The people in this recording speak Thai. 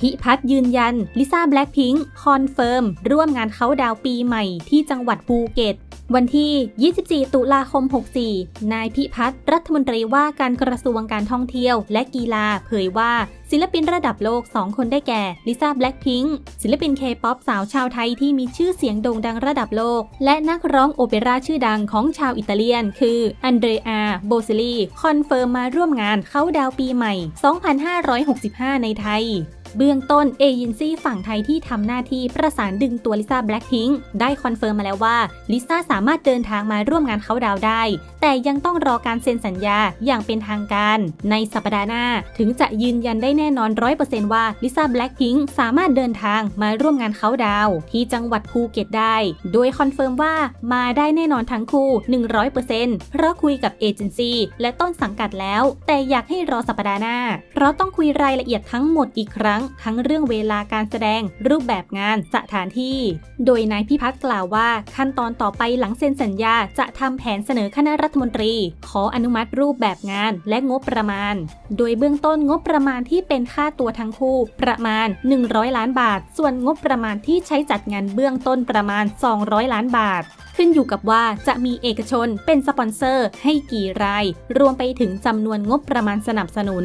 พิพัฒน์ยืนยัน ลิซ่าแบล็คพิงค์คอนเฟิร์ม ร่วมงานเขาดาวปีใหม่ที่จังหวัดภูเก็ต วันที่ 24 ตุลาคม 64 นายพิพัฒน์รัฐมนตรีว่าการกระทรวงการท่องเที่ยว และกีฬาเผยว่าศิลปินระดับโลก 2 คนได้แก่ลิซ่าแบล็คพิงค์ศิลปินเคป๊อปสาวชาวไทยที่มีชื่อเสียงโด่งดังระดับโลก และนักร้องโอเปร่าชื่อดังของชาวอิตาเลียน คืออันเดรอาโบซิลีคอนเฟิร์มมาร่วมงานเขาดาวปีใหม่ 2565 ในไทย เบื้องต้นเอเจนซี่ฝั่งไทยที่ทำหน้าที่ประสานดึงตัวลิซ่าแบล็คพิงค์ได้คอนเฟิร์มมาแล้วว่าลิซ่าสามารถเดินทางมาร่วมงานเขาดาวได้ แต่ยังต้องรอการเซ็นสัญญาอย่างเป็นทางการ ในสัปดาห์หน้า ถึงจะยืนยันได้แน่นอน100%ว่าลิซ่าแบล็คพิงค์สามารถเดินทางมาร่วมงานเขาดาวที่จังหวัดภูเก็ตได้ โดยคอนเฟิร์มว่ามาได้แน่นอนทั้งคู่ 100%เพราะคุยกับเอเจนซี่และต้นสังกัดแล้ว แต่อยากให้รอสัปดาห์หน้า เพราะต้องคุยรายละเอียดทั้งหมดอีกครั้งทั้งเรื่องเวลาการแสดง รูปแบบงานสถานที่ โดยนายพิพัฒน์กล่าวว่า ขั้นตอนต่อไปหลังเซ็นสัญญาจะทำแผนเสนอคณะรัฐมนตรี ขออนุมัติรูปแบบงานและงบประมาณ โดยเบื้องต้นงบประมาณที่เป็นค่าตัวทั้งคู่ ประมาณ 100 ล้านบาท ส่วนงบประมาณที่ใช้จัดงานเบื้องต้นประมาณ 200 ล้านบาท ขึ้นอยู่กับว่าจะมีเอกชนเป็นสปอนเซอร์ให้กี่ราย รวมไปถึงจำนวนงบประมาณสนับสนุน